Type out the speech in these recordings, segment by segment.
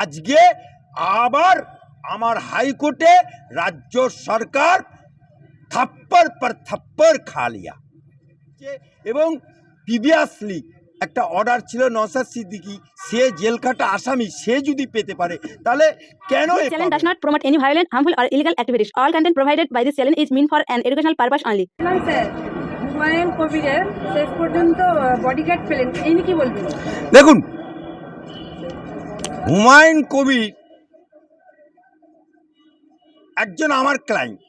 আজকে আবার আমার হাইকোর্টে রাজ্য সরকার থাপ্পড় পর থাপ্পড় খালিয়া এবং প্রিভিয়াসলি একটা অর্ডার ছিল নসাদ সিদ্দিকি সে জেলখাটা আসামি সে যদি পেতে পারে তাহলে কেন challenge does not promote any violent harmful or illegal activities all content provided by this challenge is mean for an educational purpose only শেষ পর্যন্ত uh, বডিগার্ড পেলেন। এই নিয়ে বলবেন? দেখুন হুমায়ুন কবির একজন আমার ক্লায়েন্ট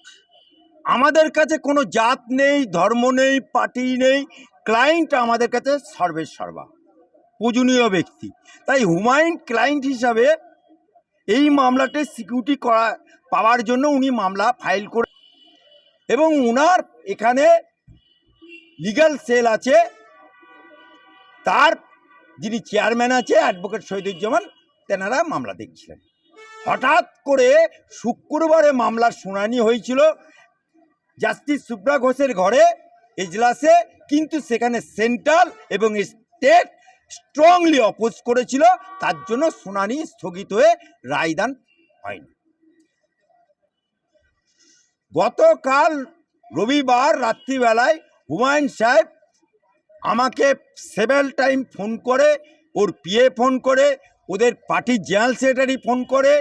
আমাদের কাছে কোনো জাত নেই, ধর্ম নেই, পার্টি নেই। ক্লায়েন্ট আমাদের কাছে সর্বের সর্বা, পূজনীয় ব্যক্তি। তাই হুমায়ুন ক্লায়েন্ট হিসাবে এই মামলাতে সিকিউরিটি করা, পাওয়ার জন্য উনি মামলা ফাইল করে এবং উনার এখানে লিগ্যাল সেল আছে। তার যিনি চেয়ারম্যান আছে অ্যাডভোকেট শহীদুজ্জামান তেনারা মামলা দেখছিলেন। হঠাৎ করে শুক্রবারে মামলার শুনানি হয়েছিল জাস্টিস সুব্রা ঘোষের ঘরে, এজলাসে, কিন্তু সেখানে সেন্ট্রাল এবং স্টেট স্ট্রংলি অপোজ করেছিল, তার জন্য শুনানি স্থগিত হয়ে রায়দান হয়নি। গতকাল রবিবার রাত্রিবেলায় হুমায়ুন সাহেব আমাকে সেভেল টাইম ফোন করে, ওর পিএ ফোন করে ওদের পার্টির জেনারেল সেক্রেটারি ফোন করে,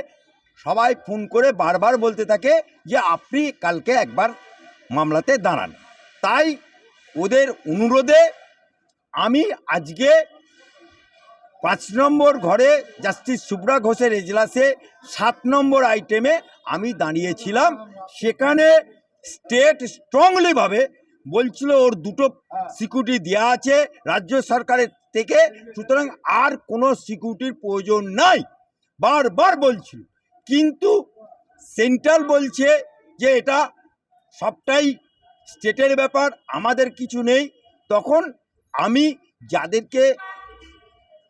সবাই ফোন করে বারবার বলতে থাকে যে আপনি কালকে একবার মামলাতে দাঁড়ান। তাই ওদের অনুরোধে আমি আজকে পাঁচ নম্বর ঘরে জাস্টিস সুব্রা ঘোষের এজলাসে সাত নম্বর আইটেমে আমি দাঁড়িয়েছিলাম। সেখানে স্টেট স্ট্রংলিভাবে বলছিল ওর দুটো সিকিউরিটি দেওয়া আছে, রাজ্য সরকারের থেকে সুতরাং আর কোনো সিকিউরিটির প্রয়োজন নাই। বারবার বলছিল কিন্তু সেন্ট্রাল বলছে যে এটা সবটাই স্টেটের ব্যাপার, আমাদের কিছু নেই। তখন আমি যাদেরকে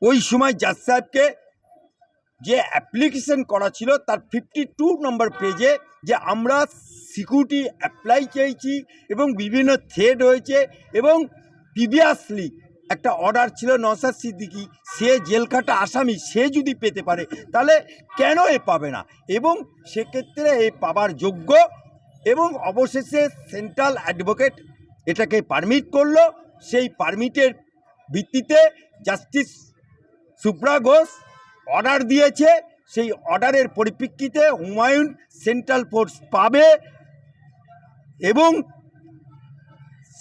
ওই সময় জাজ সাহেবকে যে অ্যাপ্লিকেশন করা ছিল, তার ফিফটি টু নম্বর পেজে যে আমরা সিকিউরিটি অ্যাপ্লাই চেয়েছি এবং বিভিন্ন থ্রেড হয়েছে এবং প্রিভিয়াসলি একটা অর্ডার ছিল নসাদ সিদ্দিকি। সে জেল কাটা আসামি, সে যদি পেতে পারে, তাহলে কেন এ পাবে না? এবং সেক্ষেত্রে এ পাবার যোগ্য এবং অবশেষে সেন্ট্রাল অ্যাডভোকেট এটাকে পারমিট করল। সেই পারমিটের ভিত্তিতে জাস্টিস সুপ্রা ঘোষ অর্ডার দিয়েছে। সেই অর্ডারের পরিপ্রেক্ষিতে হুমায়ুন সেন্ট্রাল ফোর্স পাবে এবং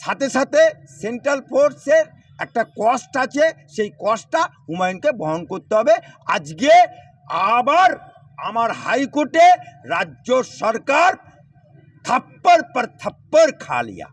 সাথে সাথে সেন্ট্রাল ফোর্সের একটা কষ্ট আছে, সেই কষ্টটা হুমায়ুনকে বহন করতে হবে। আজকে আবার আমার হাইকোর্টে রাজ্য সরকার থাপ্পর পর থাপ্পর খা লিয়া।